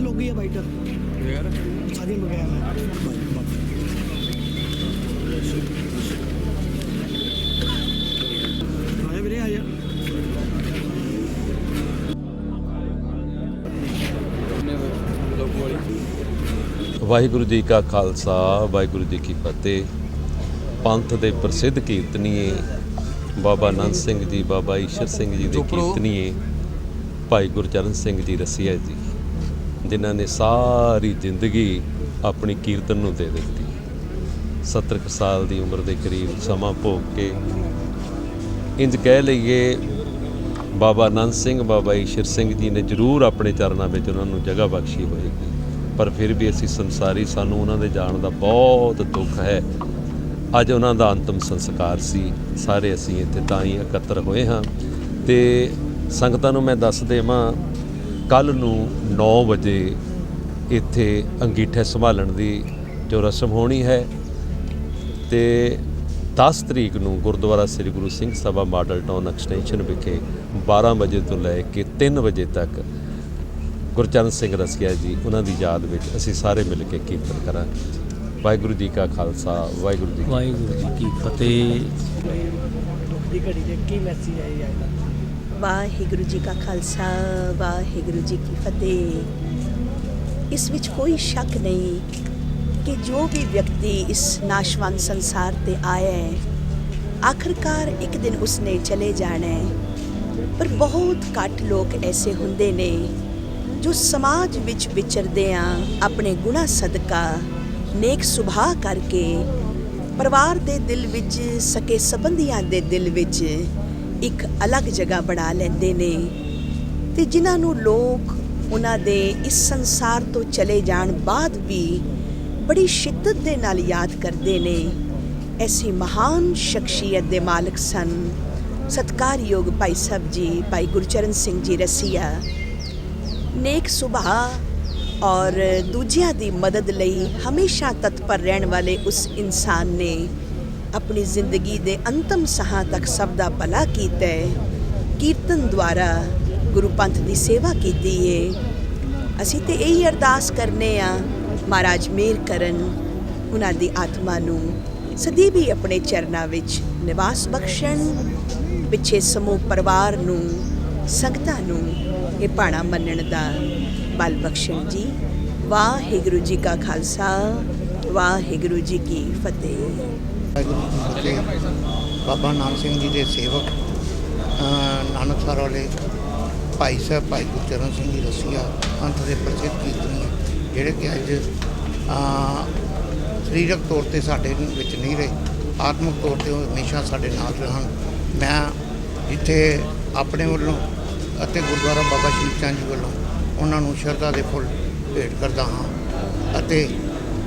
ਲੋਗੀ ਆ ਬਾਈਟਰ ਯਾਰ ਸਾਡੀ ਮੰਗਾਇਆ ਮੈਂ ਆਇਆ ਵੀਰੇ ਆਇਆ ਵਾਹਿਗੁਰੂ ਜੀ ਕਾ ਖਾਲਸਾ, ਵਾਹਿਗੁਰੂ ਜੀ ਕੀ ਫਤਿਹ। ਪੰਥ ਦੇ ਪ੍ਰਸਿੱਧ ਕੀਰਤਨੀਏ ਬਾਬਾ ਆਨੰਦ ਸਿੰਘ ਜੀ ਬਾਬਾ ਈਸ਼ਰ ਸਿੰਘ ਜੀ ਦੇ ਕੀਰਤਨੀਏ ਭਾਈ ਗੁਰਚਰਨ ਸਿੰਘ ਜੀ ਰਸੀਆ ਜੀ ਜਿਨ੍ਹਾਂ ਨੇ ਸਾਰੀ ਜ਼ਿੰਦਗੀ ਆਪਣੀ ਕੀਰਤਨ ਨੂੰ ਦੇ ਦਿੱਤੀ। 70 ਕੁ ਸਾਲ ਦੀ ਉਮਰ ਦੇ ਕਰੀਬ ਸਮਾਂ ਭੋਗ ਕੇ ਇੰਜ ਕਹਿ ਲਈਏ ਬਾਬਾ ਆਨੰਦ ਸਿੰਘ ਬਾਬਾ ਈਸ਼ਰ ਸਿੰਘ ਜੀ ਨੇ ਜ਼ਰੂਰ ਆਪਣੇ ਚਰਨਾਂ ਵਿੱਚ ਉਹਨਾਂ ਨੂੰ ਜਗ੍ਹਾ ਬਖਸ਼ੀ ਹੋਏਗੀ। ਪਰ ਫਿਰ ਵੀ ਅਸੀਂ ਸੰਸਾਰੀ ਸਾਨੂੰ ਉਹਨਾਂ ਦੇ ਜਾਣ ਦਾ ਬਹੁਤ ਦੁੱਖ ਹੈ। ਅੱਜ ਉਹਨਾਂ ਦਾ ਅੰਤਮ ਸੰਸਕਾਰ ਸੀ। ਸਾਰੇ ਅਸੀਂ ਇੱਥੇ ਤਾਂ ਹੀ ਇਕੱਤਰ ਹੋਏ ਹਾਂ। ਤੇ ਸੰਗਤਾਂ ਨੂੰ ਮੈਂ ਦੱਸ ਦੇਵਾਂ, ਕੱਲ ਨੂੰ 9 ਵਜੇ ਇੱਥੇ ਅੰਗੀਠੇ ਸੰਭਾਲਣ ਦੀ ਜੋ ਰਸਮ ਹੋਣੀ ਹੈ ਤੇ 10 ਤਰੀਕ ਨੂੰ Gurdwara Sri Guru Singh Sabha model town extension ਵਿਖੇ 12 ਵਜੇ ਤੋਂ ਲੈ ਕੇ 3 ਵਜੇ ਤੱਕ ਗੁਰਚਰਨ ਸਿੰਘ ਰਸੀਆ ਜੀ, ਉਹਨਾਂ ਦੀ ਯਾਦ ਵਿੱਚ ਅਸੀਂ ਸਾਰੇ ਮਿਲ ਕੇ ਕੀਰਤਨ ਕਰਾਂਗੇ। ਵਾਹਿਗੁਰੂ ਜੀ ਕਾ ਖਾਲਸਾ ਵਾਹਿਗੁਰੂ ਜੀ ਕੀ ਵਾਹਿਗੁਰੂ ਜੀ ਕੀ ਫਤਿਹ। ਦੀ ਘੜੀ ਤੇ ਕੀ ਮੈਸੇਜ ਆਈ ਹੈ ਵਾਹਿਗੁਰੂ ਜੀ ਕਾ ਖਾਲਸਾ ਵਾਹਿਗੁਰੂ ਜੀ ਕੀ ਫਤਿਹ। ਇਸ ਵਿੱਚ ਕੋਈ ਸ਼ੱਕ ਨਹੀਂ ਕਿ ਜੋ ਵੀ ਵਿਅਕਤੀ ਇਸ ਨਾਸ਼ਵੰਤ ਸੰਸਾਰ ਤੇ ਆਇਆ ਹੈ ਆਖਰਕਾਰ ਇੱਕ ਦਿਨ ਉਸਨੇ ਚਲੇ ਜਾਣਾ ਹੈ। ਪਰ ਬਹੁਤ ਘੱਟ ਲੋਕ ਐਸੇ ਹੁੰਦੇ ਨੇ ਜੋ ਸਮਾਜ ਵਿੱਚ ਵਿਚਰਦੇ ਆ ਆਪਣੇ ਗੁਣਾ ਸਦਕਾ। ਨੇਕ ਸੁਭਾਅ ਕਰਕੇ ਪਰਿਵਾਰ ਦੇ ਦਿਲ ਵਿੱਚ, ਸਕੇ ਸੰਬੰਧੀਆਂ ਦੇ ਦਿਲ ਵਿੱਚ ਇੱਕ ਅਲੱਗ ਜਗ੍ਹਾ ਬਣਾ ਲੈਂਦੇ ਨੇ ਤੇ ਜਿਨ੍ਹਾਂ ਨੂੰ ਲੋਕ ਉਹਨਾਂ ਦੇ ਇਸ ਸੰਸਾਰ ਤੋਂ ਚਲੇ ਜਾਣ ਬਾਅਦ ਵੀ ਬੜੀ ਸ਼ਿੱਦਤ ਦੇ ਨਾਲ ਯਾਦ ਕਰਦੇ ਨੇ। ਐਸੀ ਮਹਾਨ ਸ਼ਖਸੀਅਤ ਦੇ ਮਾਲਕ ਸਨ। ਸਤਕਾਰਯੋਗ ਭਾਈ ਸਾਹਿਬ ਜੀ, ਭਾਈ ਗੁਰਚਰਨ ਸਿੰਘ ਜੀ ਰਸੀਆ। ਨੇਕ ਸੁਭਾਅ ਔਰ ਦੂਜਿਆਂ ਦੀ ਮਦਦ ਲਈ ਹਮੇਸ਼ਾ ਤਤਪਰ ਰਹਿਣ ਵਾਲੇ ਉਸ ਇਨਸਾਨ ਨੇ ਆਪਣੀ ਜ਼ਿੰਦਗੀ ਦੇ ਅੰਤਮ ਸਾਹ ਤੱਕ ਸਭ ਦਾ ਭਲਾ ਕੀਤਾ ਕੀਰਤਨ ਦੁਆਰਾ ਗੁਰੂ ਪੰਥ ਦੀ ਸੇਵਾ ਕੀਤੀ ਹੈ ਅਸੀਂ ਤੇ ਇਹੀ ਅਰਦਾਸ ਕਰਨੇ ਆ, ਮਹਾਰਾਜ ਮੇਰ ਕਰਨ ਉਹਨਾਂ ਦੀ ਆਤਮਾ ਨੂੰ। ਸਦੀ ਵੀ ਆਪਣੇ ਚਰਨਾਂ ਵਿੱਚ ਨਿਵਾਸ ਬਖਸ਼ਣ, ਪਿੱਛੇ ਸਮੂਹ ਪਰਿਵਾਰ ਨੂੰ, ਸੰਗਤਾਂ ਨੂੰ ਇਹ ਭਾਣਾ ਮੰਨਣ ਦਾ ਬਲ ਬਖਸ਼ਣ ਜੀ। ਵਾਹਿਗੁਰੂ ਜੀ ਕਾ ਖਾਲਸਾ ਵਾਹਿਗੁਰੂ ਜੀ ਕੀ ਫਤਿਹ। ਵਾਹਿਗੁਰੂ ਜੀ ਬਾਬਾ ਨਾਨਕ ਸਿੰਘ ਜੀ ਦੇ ਸੇਵਕ ਅ, ਨਾਨਕਸਰ ਵਾਲੇ ਭਾਈ ਸਾਹਿਬ ਭਾਈ ਗੁਰਚਰਨ ਸਿੰਘ ਜੀ ਰਸੀਆ ਅੰਤ ਦੇ ਪ੍ਰਸਿੱਧ ਕੀਰਤਨੀ ਜਿਹੜੇ ਕਿ ਅੱਜ ਸਰੀਰਕ ਤੌਰ ਤੇ ਸਾਡੇ ਵਿੱਚ ਨਹੀਂ ਰਹੇ ਆਤਮਿਕ ਤੌਰ ਤੇ ਉਹ ਹਮੇਸ਼ਾ ਸਾਡੇ ਨਾਲ ਰਹਿਣ। ਮੈਂ ਜਿੱਥੇ ਆਪਣੇ ਵੱਲੋਂ ਅਤੇ ਗੁਰਦੁਆਰਾ ਬਾਬਾ ਸ਼ਹੀਦ ਚੰਦ ਜੀ ਵੱਲੋਂ ਉਹਨਾਂ ਨੂੰ ਸ਼ਰਧਾ ਦੇ ਫੁੱਲ ਭੇਟ ਕਰਦਾ ਹਾਂ। ਅਤੇ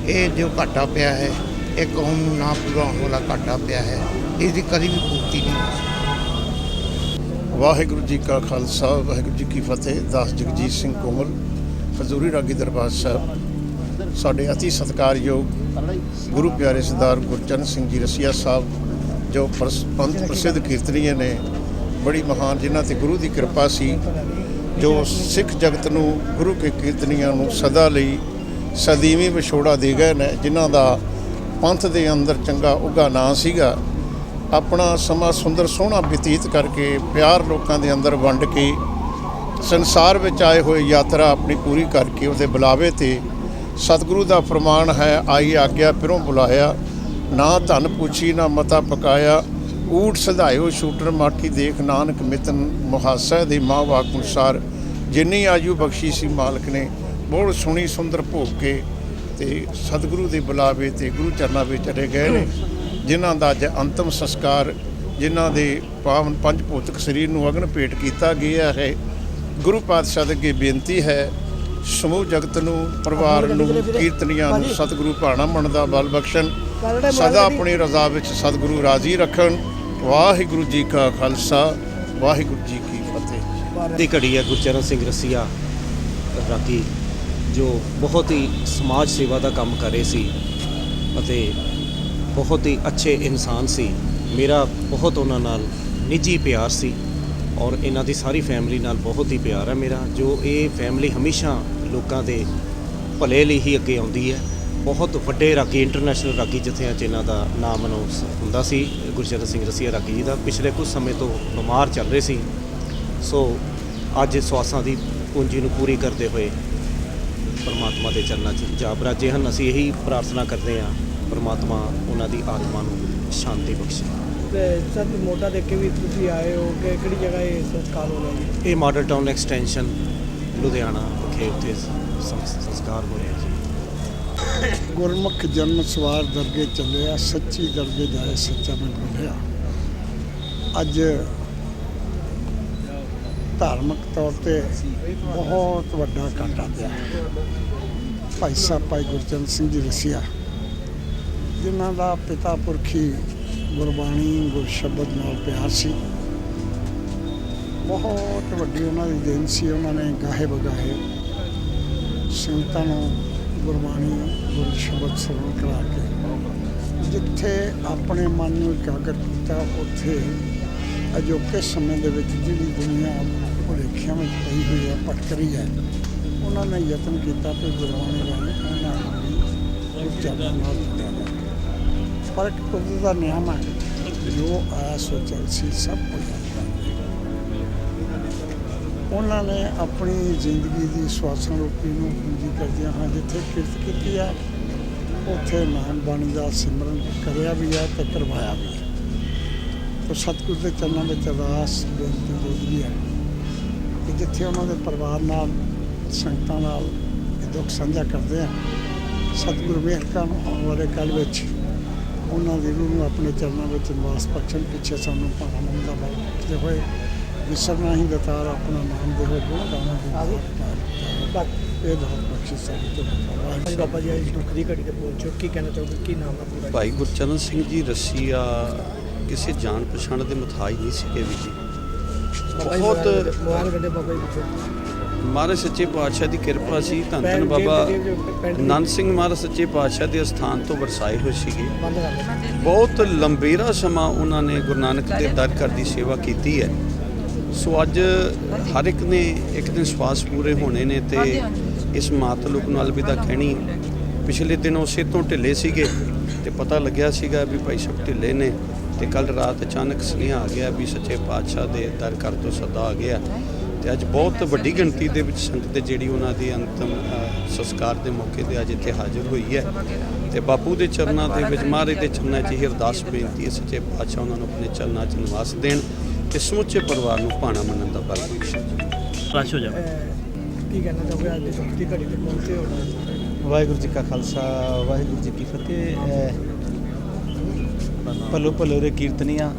ਇਹ ਜੋ ਘਾਟਾ ਪਿਆ ਹੈ, ਇਹ ਕੌਮ ਨੂੰ ਨਾ ਭੁਲਾਉਣ ਵਾਲਾ ਘਾਟਾ ਪਿਆ ਹੈ ਇਸ ਦੀ ਕਦੀ ਵੀ ਪੂਰਤੀ ਨਹੀਂ ਹੋ ਸਕਦੀ। ਵਾਹਿਗੁਰੂ ਜੀ ਕਾ ਖਾਲਸਾ, ਵਾਹਿਗੁਰੂ ਜੀ ਕੀ ਫਤਿਹ। ਦਾਸ ਜਗਜੀਤ ਸਿੰਘ ਕੋਮਲ, ਹਜ਼ੂਰੀ ਰਾਗੀ ਦਰਬਾਰ ਸਾਹਿਬ। ਸਾਡੇ ਅਤੀ ਸਤਿਕਾਰਯੋਗ ਗੁਰੂ ਪਿਆਰੇ ਸਰਦਾਰ ਗੁਰਚਰਨ ਸਿੰਘ ਜੀ ਰਸੀਆ ਸਾਹਿਬ, ਜੋ ਪੰਥ ਪ੍ਰਸਿੱਧ ਕੀਰਤਨੀਏ ਨੇ, ਬੜੀ ਮਹਾਨ, ਜਿਨ੍ਹਾਂ ਤੇ ਗੁਰੂ ਦੀ ਕਿਰਪਾ ਸੀ ਜੋ ਸਿੱਖ ਜਗਤ ਨੂੰ ਗੁਰੂ ਕੇ ਕੀਰਤਨੀਆਂ ਨੂੰ ਸਦਾ ਲਈ ਸਦੀਵੀ ਵਿਛੋੜਾ ਦੇ ਗਏ ਨੇ, ਜਿਨ੍ਹਾਂ ਦਾ ਪੰਥ ਦੇ ਅੰਦਰ ਚੰਗਾ ਉੱਘਾ ਨਾਂ ਸੀਗਾ, ਆਪਣਾ ਸਮਾਂ ਸੁੰਦਰ ਸੋਹਣਾ ਬਤੀਤ ਕਰਕੇ ਪਿਆਰ ਲੋਕਾਂ ਦੇ ਅੰਦਰ ਵੰਡ ਕੇ ਸੰਸਾਰ ਵਿੱਚ ਆਏ ਹੋਏ ਯਾਤਰਾ ਆਪਣੀ ਪੂਰੀ ਕਰਕੇ ਉਹਦੇ ਬੁਲਾਵੇ ਤੇ ਸਤਿਗੁਰੂ ਦਾ ਫਰਮਾਨ ਹੈ, ਆਈ ਆਗਿਆ ਫਿਰੋਂ ਬੁਲਾਇਆ, ਨਾ ਧਨ ਪੁੱਛੀ, ਨਾ ਮਤਾ ਪਕਾਇਆ ਊਟ ਸਧਾਇਓ ਸ਼ੂਟਰ ਮਾਠੀ ਦੇਖ ਨਾਨਕ ਮਿਤਨ ਮੁਹਾਸਾ ਦੇ ਮਾਂ ਵਾਕ ਅਨੁਸਾਰ ਜਿੰਨੀ ਆਯੂ ਬਖਸ਼ੀ ਸੀ ਮਾਲਕ ਨੇ ਬਹੁਤ ਸੋਹਣੀ ਸੁੰਦਰ ਭੋਗ ਕੇ ਤੇ ਸਤਿਗੁਰੂ ਦੇ ਬੁਲਾਵੇ ਤੇ ਗੁਰੂ ਚਰਨਾਂ ਵਿੱਚ ਚਲੇ ਗਏ ਨੇ ਜਿਨ੍ਹਾਂ ਦਾ ਅੱਜ ਅੰਤਮ ਸੰਸਕਾਰ ਜਿਨ੍ਹਾਂ ਦੇ ਪਾਵਨ ਪੰਜ ਭੌਤਿਕ ਸਰੀਰ ਨੂੰ ਅਗਨ ਭੇਟ ਕੀਤਾ ਗਿਆ ਹੈ। ਗੁਰੂ ਪਾਤਸ਼ਾਹ ਦੇ ਅੱਗੇ ਬੇਨਤੀ ਹੈ ਸਮੂਹ ਜਗਤ ਨੂੰ ਪਰਿਵਾਰ ਨੂੰ ਕੀਰਤਨੀਆਂ ਨੂੰ ਸਤਿਗੁਰੂ ਭਾਣਾ ਮਨ ਦਾ ਬਲ ਬਖਸ਼ਣ ਸਦਾ ਆਪਣੀ ਰਜ਼ਾ ਵਿੱਚ ਸਤਿਗੁਰੂ ਰਾਜ਼ੀ ਰੱਖਣ। ਵਾਹਿਗੁਰੂ ਜੀ ਕਾ ਖਾਲਸਾ, ਵਾਹਿਗੁਰੂ ਜੀ ਕੀ ਫਤਿਹ। ਦੀ ਘੜੀ ਹੈ ਗੁਰਚਰਨ ਸਿੰਘ ਰਸੀਆ ਰਾਗੀ ਜੋ ਬਹੁਤ ਹੀ ਸਮਾਜ ਸੇਵਾ ਦਾ ਕੰਮ ਕਰ ਰਹੇ ਸੀ ਅਤੇ ਬਹੁਤ ਹੀ ਅੱਛੇ ਇਨਸਾਨ ਸੀ। ਮੇਰਾ ਬਹੁਤ ਉਹਨਾਂ ਨਾਲ ਨਿੱਜੀ ਪਿਆਰ ਸੀ ਔਰ ਇਹਨਾਂ ਦੀ ਸਾਰੀ ਫੈਮਿਲੀ ਨਾਲ ਬਹੁਤ ਹੀ ਪਿਆਰ ਹੈ ਮੇਰਾ, ਜੋ ਇਹ ਫੈਮਿਲੀ ਹਮੇਸ਼ਾ ਲੋਕਾਂ ਦੇ ਭਲੇ ਲਈ ਹੀ ਅੱਗੇ ਆਉਂਦੀ ਹੈ। ਬਹੁਤ ਵੱਡੇ ਰਾਗੀ ਇੰਟਰਨੈਸ਼ਨਲ ਰਾਗੀ ਜਥਿਆਂ 'ਚ ਇਹਨਾਂ ਦਾ ਨਾਮ ਅਨਾਉਂਸ ਹੁੰਦਾ ਸੀ। ਗੁਰਚਰਨ ਸਿੰਘ ਰਸੀਆ ਰਾਗੀ ਜੀ ਦਾ ਪਿਛਲੇ ਕੁਝ ਸਮੇਂ ਤੋਂ ਬਿਮਾਰ ਚੱਲ ਰਹੇ ਸੀ। ਸੋ ਅੱਜ ਸਵਾਸਾਂ ਦੀ ਪੂੰਜੀ ਨੂੰ ਪੂਰੀ ਕਰਦੇ ਹੋਏ ਪਰਮਾਤਮਾ ਦੇ ਚਰਨਾਂ 'ਚ ਜਾ ਬਰਾਜੇ ਹਨ। ਅਸੀਂ ਇਹੀ ਪ੍ਰਾਰਥਨਾ ਕਰਦੇ ਹਾਂ ਪਰਮਾਤਮਾ ਉਹਨਾਂ ਦੀ ਆਤਮਾ ਨੂੰ ਸ਼ਾਂਤੀ ਬਖਸ਼ੇ। ਸਰ ਮੋਢਾ ਦੇਖ ਕੇ ਵੀ ਤੁਸੀਂ ਆਏ ਹੋ ਕਿ ਕਿਹੜੀ ਜਗ੍ਹਾ ਇਹ ਸੰਸਕਾਰ ਹੋ ਰਿਹਾ ਇਹ ਮਾਡਲ ਟਾਊਨ ਐਕਸਟੈਂਸ਼ਨ ਲੁਧਿਆਣਾ ਵਿਖੇ ਉੱਤੇ ਸੰ- ਸੰਸਕਾਰ ਹੋ ਰਿਹਾ ਗੁਰਮੁਖ ਜਨਮ ਸਵਾਰ ਦਰਗੇ ਚੱਲਿਆ, ਸੱਚੀ ਦਰਗੇ ਜਾਏ ਸੱਚਾ ਮਨ ਬੁਲਿਆ ਅੱਜ ਧਾਰਮਿਕ ਤੌਰ ਤੇ ਬਹੁਤ ਵੱਡਾ ਘਾਟਾ ਪਿਆ। ਭਾਈ ਸਾਹਿਬ, ਭਾਈ ਗੁਰਚਰਨ ਸਿੰਘ ਜੀ ਰਸੀਆ ਜਿਨ੍ਹਾਂ ਦਾ ਪਿਤਾ ਪੁਰਖੀ ਗੁਰਬਾਣੀ, ਗੁਰਸ਼ਬਦ ਨਾਲ ਪਿਆਰ ਸੀ। ਬਹੁਤ ਵੱਡੀ ਉਹਨਾਂ ਦੀ ਦੇਣ ਸੀ, ਉਹਨਾਂ ਨੇ ਗਾਹੇ ਬਗਾਹੇ ਸੰਗਤਾਂ ਨੂੰ ਗੁਰਬਾਣੀ ਗੁਰ ਸ਼ਬਦ ਸਰਵਣ ਕਰਾ ਕੇ। ਜਿੱਥੇ ਆਪਣੇ ਮਨ ਨੂੰ ਇਕਾਗਰ ਕੀਤਾ, ਉੱਥੇ ਅਜੋਕੇ ਸਮੇਂ ਦੇ ਵਿੱਚ ਜਿਹੜੀ ਦੁਨੀਆ ਭੁਲੇਖਿਆਂ ਵਿੱਚ ਪਈ ਹੋਈ ਹੈ ਭਟਕ ਰਹੀ ਹੈ, ਉਹਨਾਂ ਨੇ ਯਤਨ ਕੀਤਾ ਕਿ ਗੁਰਬਾਣੀ ਰਾਹੀਂ ਉਹਨਾਂ ਨੂੰ ਵੀ ਉਚਾਰਨ ਨਾਲ ਜੁੜਿਆ ਪਰ ਇੱਕ ਦਾ ਨਿਯਮ ਹੈ, ਜੋ ਆਇਆ ਸੋਚਣ ਸੀ ਸਭ ਕੁਝ ਉਹਨਾਂ ਨੇ ਆਪਣੀ ਜ਼ਿੰਦਗੀ ਦੀ ਸਵਾਸਾਂ ਰੂਪੀ ਨੂੰ ਪੂੰਜੀ ਕਰਦਿਆਂ ਹਾਂ ਜਿੱਥੇ ਕਿਰਤ ਕੀਤੀ ਹੈ ਉੱਥੇ ਨਾਮ ਬਾਣੀ ਦਾ ਸਿਮਰਨ ਕਰਿਆ ਵੀ ਹੈ ਤੇ ਕਰਵਾਇਆ ਵੀ ਹੈ ਸਤਿਗੁਰ ਦੇ ਚਰਨਾਂ ਵਿੱਚ ਅਰਦਾਸ, ਬੇਨਤੀ ਜੋਦਰੀ ਹੈ ਕਿ ਜਿੱਥੇ ਉਹਨਾਂ ਦੇ ਪਰਿਵਾਰ ਨਾਲ, ਸੰਗਤਾਂ ਨਾਲ ਇਹ ਦੁੱਖ ਸਾਂਝਾ ਕਰਦੇ ਆ, ਸਤਿਗੁਰ ਮਿਹਰ ਕਰਨ ਆਉਣ ਵਾਲੇ ਕੱਲ ਵਿੱਚ ਉਹਨਾਂ ਦੀ ਰੂਹ ਨੂੰ ਆਪਣੇ ਚਰਨਾਂ ਵਿੱਚ ਨਿਵਾਸ ਬਖਸ਼ਣ ਪਿੱਛੇ ਸਾਨੂੰ ਭਾਣਾ ਮੰਨ ਦਾ ਬਲ ਬਖਸ਼ਦੇ ਹੋਏ। ਵਿਸਰਨਾ ਹੀ ਦਤਾਰ ਆਪਣਾ ਨਾਮ ਦੇ ਹੋਏ ਗੁਣ ਗਾਣਾ ਦੀ ਇਹ ਦਾਤ ਬਖਸ਼ੀ ਸਾਡੀ ਤੋਂ ਅੱਜ ਬਾਬਾ ਜੀ ਅੱਜ ਦੁੱਖ ਦੀ ਘੜੀ ਤੇ ਪਹੁੰਚੋ ਕੀ ਕਹਿਣਾ ਚਾਹੋਗੇ? ਕੀ ਨਾਮ ਹੈ ਪੂਰਾ? ਭਾਈ ਗੁਰਚਰਨ ਸਿੰਘ ਜੀ ਰਸੀਆ ਕਿਸੇ ਜਾਣ ਪਛਾਣ ਦੇ ਮੁਤਾਜ ਨਹੀਂ ਸੀਗੇ ਵੀ ਜੀ। ਬਹੁਤ ਮੋਬਾਈਲ ਗੱਡੇ ਬਾਬਾ ਜੀ ਪਿੱਛੇ। ਮਹਾਰਾਜ ਸੱਚੇ ਪਾਤਸ਼ਾਹ ਦੀ ਕਿਰਪਾ ਸੀ। ਧੰਨ ਬਾਬਾ ਨੰਦ ਸਿੰਘ ਮਹਾਰਾਜ ਸੱਚੇ ਪਾਤਸ਼ਾਹ ਦੇ ਸਥਾਨ ਤੋਂ ਵਰਸਾਏ ਹੋਏ ਸੀਗੇ। ਬਹੁਤ ਲੰਬੇਰਾ ਸਮਾਂ ਉਹਨਾਂ ਨੇ ਗੁਰੂ ਨਾਨਕ ਦੇ ਦਰ ਘਰ ਦੀ ਸੇਵਾ ਕੀਤੀ ਹੈ। ਸੋ ਅੱਜ ਹਰ ਇੱਕ ਨੇ ਇੱਕ ਦਿਨ ਸਵਾਸ ਪੂਰੇ ਹੋਣੇ ਨੇ ਤੇ ਇਸ ਮਾਤਲੁਕ ਨਾਲ ਵੀ ਦਾ ਕਹਿਣੀ ਪਿਛਲੇ ਦਿਨ ਉਸੇ ਤੋਂ ਢਿੱਲੇ ਸੀਗੇ ਤੇ ਪਤਾ ਲੱਗਿਆ ਸੀਗਾ ਵੀ ਭਾਈ ਸਾਹਿਬ ਢਿੱਲੇ ਨੇ ਤੇ ਕੱਲ ਰਾਤ ਅਚਾਨਕ ਸੁਨੇਹਾ ਆ ਗਿਆ ਵੀ ਸੱਚੇ ਪਾਤਸ਼ਾਹ ਦੇ ਦਰ ਘਰ ਤੋਂ ਸੱਦਾ ਆ ਗਿਆ। ਤੇ ਅੱਜ ਬਹੁਤ ਵੱਡੀ ਗਿਣਤੀ ਦੇ ਵਿੱਚ ਸੰਗਤ ਜਿਹੜੀ ਉਹਨਾਂ ਦੇ ਅੰਤਮ ਸੰਸਕਾਰ ਦੇ ਮੌਕੇ ਤੇ ਅੱਜ ਇੱਥੇ ਹਾਜ਼ਰ ਹੋਈ ਹੈ। ਤੇ ਬਾਪੂ ਦੇ ਚਰਨਾਂ ਦੇ ਵਿੱਚ ਮਹਾਰਾਜ ਦੇ ਚਰਨਾਂ 'ਚ ਹੀ ਅਰਦਾਸ ਬੇਨਤੀ ਹੈ ਸੱਚੇ ਪਾਤਸ਼ਾਹ ਉਹਨਾਂ ਨੂੰ ਆਪਣੇ ਚਰਨਾਂ 'ਚ ਨਿਵਾਸ ਦੇਣ। ਤੇ ਸਮੁੱਚੇ ਪਰਿਵਾਰ ਨੂੰ ਭਾਣਾ ਮੰਨਣ ਦਾ ਬਲ ਬਖਸ਼ੇ ਰਸ਼ ਹੋ ਜਾਵੇ। ਕੀ ਕਹਿਣਾ ਚਾਹੋਗੇ ਅੱਜ ਦੀ ਦੁੱਖ ਦੀ ਘੜੀ ਤੇ ਪਹੁੰਚੇ ਹੋ? ਵਾਹਿਗੁਰੂ ਜੀ ਕਾ ਖਾਲਸਾ ਵਾਹਿਗੁਰੂ ਜੀ ਕੀ ਫਤਿਹ। ਭਲੋ ਭਲੋ ਰੇ ਕੀਰਤਨੀਆਂ।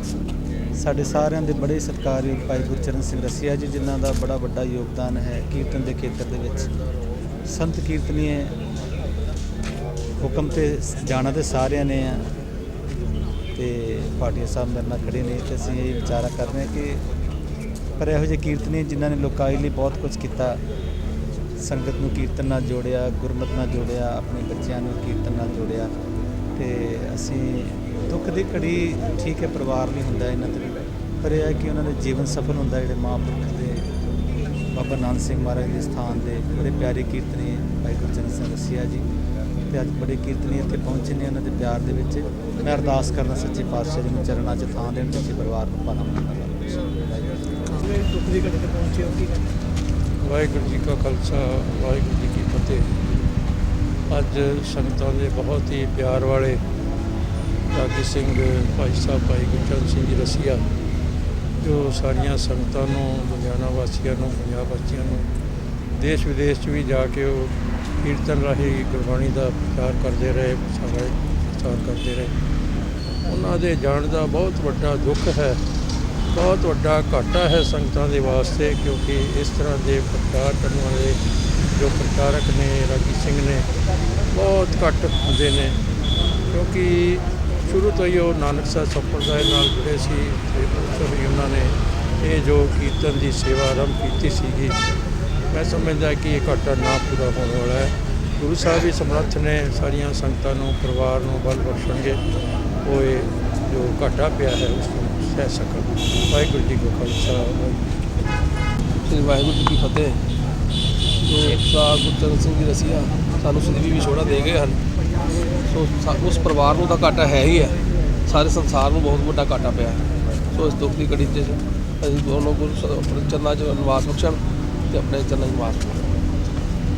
ਸਾਡੇ ਸਾਰਿਆਂ ਦੇ ਬੜੇ ਸਤਿਕਾਰਯੋਗ ਭਾਈ ਗੁਰਚਰਨ ਸਿੰਘ ਰਸੀਆ ਜੀ ਜਿਨ੍ਹਾਂ ਦਾ ਬੜਾ ਵੱਡਾ ਯੋਗਦਾਨ ਹੈ ਕੀਰਤਨ ਦੇ ਖੇਤਰ ਦੇ ਵਿੱਚ। ਸੰਤ ਕੀਰਤਨੀਏ ਹੁਕਮ ਤੇ ਜਾਣਾ ਤੇ ਸਾਰਿਆਂ ਨੇ ਆ। ਤੇ ਪਾਟੀਆ ਸਾਹਿਬ ਮੇਰੇ ਨਾਲ ਖੜੇ ਨੇ ਤੇ ਅਸੀਂ ਇਹ ਵਿਚਾਰਾ ਕਰ ਰਹੇ ਹਾਂ ਕਿ ਪਰ ਇਹੋ ਜਿਹੇ ਕੀਰਤਨੀ ਜਿਨ੍ਹਾਂ ਨੇ ਲੋਕਾਈ ਲਈ ਬਹੁਤ ਕੁਝ ਕੀਤਾ। ਸੰਗਤ ਨੂੰ ਕੀਰਤਨ ਨਾਲ ਜੋੜਿਆ, ਗੁਰਮਤ ਨਾਲ ਜੋੜਿਆ, ਆਪਣੇ ਬੱਚਿਆਂ ਨੂੰ ਕੀਰਤਨ ਨਾਲ ਜੋੜਿਆ ਤੇ ਅਸੀਂ ਦੁੱਖ ਦੀ ਘੜੀ ਠੀਕ ਹੈ, ਪਰਿਵਾਰ ਨਹੀਂ ਹੁੰਦਾ ਇਹਨਾਂ ਤੇ। ਪਰ ਇਹ ਹੈ ਕਿ ਉਹਨਾਂ ਦੇ ਜੀਵਨ ਸਫਲ ਹੁੰਦਾ, ਜਿਹੜੇ ਮਹਾਂਪੁਰਖ ਦੇ, ਬਾਬਾ ਨਾਨਕ ਸਿੰਘ ਮਹਾਰਾਜ ਦੇ ਸਥਾਨ ਦੇ, ਬੜੇ ਪਿਆਰੇ ਕੀਰਤਨੀ ਭਾਈ ਗੁਰਚਰਨ ਸਿੰਘ ਰਸੀਆ ਜੀ। ਤੇ ਅੱਜ ਬੜੇ ਕੀਰਤਨੀ ਇੱਥੇ ਪਹੁੰਚੇ ਨੇ ਉਹਨਾਂ ਦੇ ਪਿਆਰ ਦੇ ਵਿੱਚ। ਮੈਂ ਅਰਦਾਸ ਕਰਦਾ ਸੱਚੇ ਪਾਤਸ਼ਾਹ ਜੀ ਨੂੰ ਚਰਨਾਂ 'ਚ ਥਾਂ ਦੇਣ ਤੇ ਪਰਿਵਾਰ ਨੂੰ ਪਾਣਾ ਦੁੱਖ ਦੀ ਘੜੀ ਤੇ ਪਹੁੰਚੇ ਹੋ। ਕੀ ਵਾਹਿਗੁਰੂ ਜੀ ਕਾ ਖਾਲਸਾ, ਵਾਹਿਗੁਰੂ ਜੀ ਕੀ ਫਤਿਹ। ਅੱਜ ਸੰਗਤਾਂ ਦੇ ਬਹੁਤ ਹੀ ਪਿਆਰ ਵਾਲੇ ਰਾਗੀ ਸਿੰਘ, ਭਾਈ ਸਾਹਿਬ, ਭਾਈ ਗੁਰਚਰਨ ਸਿੰਘ ਜੀ ਰਸੀਆ, ਜੋ ਸਾਰੀਆਂ ਸੰਗਤਾਂ ਨੂੰ, ਲੁਧਿਆਣਾ ਵਾਸੀਆਂ ਨੂੰ, ਪੰਜਾਬ ਵਾਸੀਆਂ ਨੂੰ ਦੇਸ਼ ਵਿਦੇਸ਼ 'ਚ ਵੀ ਜਾ ਕੇ ਉਹ ਕੀਰਤਨ ਰਾਹੀਂ ਗੁਰਬਾਣੀ ਦਾ ਪ੍ਰਚਾਰ ਕਰਦੇ ਰਹੇ, ਸਾਰਾ ਪ੍ਰਚਾਰ ਕਰਦੇ ਰਹੇ। ਉਹਨਾਂ ਦੇ ਜਾਣ ਦਾ ਬਹੁਤ ਵੱਡਾ ਦੁੱਖ ਹੈ, ਬਹੁਤ ਵੱਡਾ ਘਾਟਾ ਹੈ ਸੰਗਤਾਂ ਦੇ ਵਾਸਤੇ, ਕਿਉਂਕਿ ਇਸ ਤਰ੍ਹਾਂ ਦੇ ਪ੍ਰਚਾਰ ਕਰਨ ਵਾਲੇ ਜੋ ਪ੍ਰਚਾਰਕ ਨੇ, ਰਾਗੀ ਸਿੰਘ ਨੇ, ਬਹੁਤ ਘੱਟ ਹੁੰਦੇ ਨੇ। ਕਿਉਂਕਿ ਸ਼ੁਰੂ ਤੋਂ ਹੀ ਉਹ ਨਾਨਕ ਨਾਨਕਸਰ ਸੰਪਰਦਾਇ ਨਾਲ ਜੁੜੇ ਸੀ, ਤੇ ਉਸ ਤੋਂ ਹੀ ਉਹਨਾਂ ਨੇ ਇਹ ਜੋ ਕੀਰਤਨ ਦੀ ਸੇਵਾ ਆਰੰਭ ਕੀਤੀ ਸੀਗੀ ਮੈਂ ਸਮਝਦਾ ਕਿ ਇਹ ਘਾਟਾ ਨਾ ਪੂਰਾ ਹੋਣ ਵਾਲਾ ਹੈ। ਗੁਰੂ ਸਾਹਿਬ ਵੀ ਸਮਰੱਥ ਨੇ ਸਾਰੀਆਂ ਸੰਗਤਾਂ ਨੂੰ, ਪਰਿਵਾਰ ਨੂੰ ਬਲ ਬਖਸ਼ਣਗੇ। ਉਹ ਇਹ ਜੋ ਘਾਟਾ ਪਿਆ ਹੈ, ਉਸ ਨੂੰ ਸਹਿ ਸਕਣ। ਵਾਹਿਗੁਰੂ ਜੀ ਕੋ ਖਾਲਸਾ, ਵਾਹਿਗੁਰੂ ਜੀ ਕੀ ਫਤਿਹ। ਸ੍ਰੀ ਵਾਹਿਗੁਰੂ ਜੀ ਕੀ ਫਤਿਹ। ਜੋ ਸਾਹਿਬ ਗੁਰਚਰਨ ਸਿੰਘ ਜੀ ਰਸੀਆ ਸਾਨੂੰ ਸਦੀਵੀ ਵਿਛੋੜਾ ਦੇ ਗਏ ਹਨ। ਸੋ, ਉਸ ਪਰਿਵਾਰ ਨੂੰ ਤਾਂ ਘਾਟਾ ਹੈ ਹੀ ਹੈ। ਸਾਰੇ ਸੰਸਾਰ ਨੂੰ ਬਹੁਤ ਵੱਡਾ ਘਾਟਾ ਪਿਆ ਹੈ। ਸੋ ਇਸ ਦੁੱਖ ਦੀ ਘੜੀ 'ਚ ਅਸੀਂ ਦੋਨੋਂ ਗੁਰੂ ਸ- ਆਪਣੇ ਚਰਨਾਂ 'ਚ ਨਿਵਾਸ ਬਖਸ਼ਣ। ਤੇ ਆਪਣੇ ਚਰਨਾਂ 'ਚ ਨਿਵਾਸ ਕਰੋ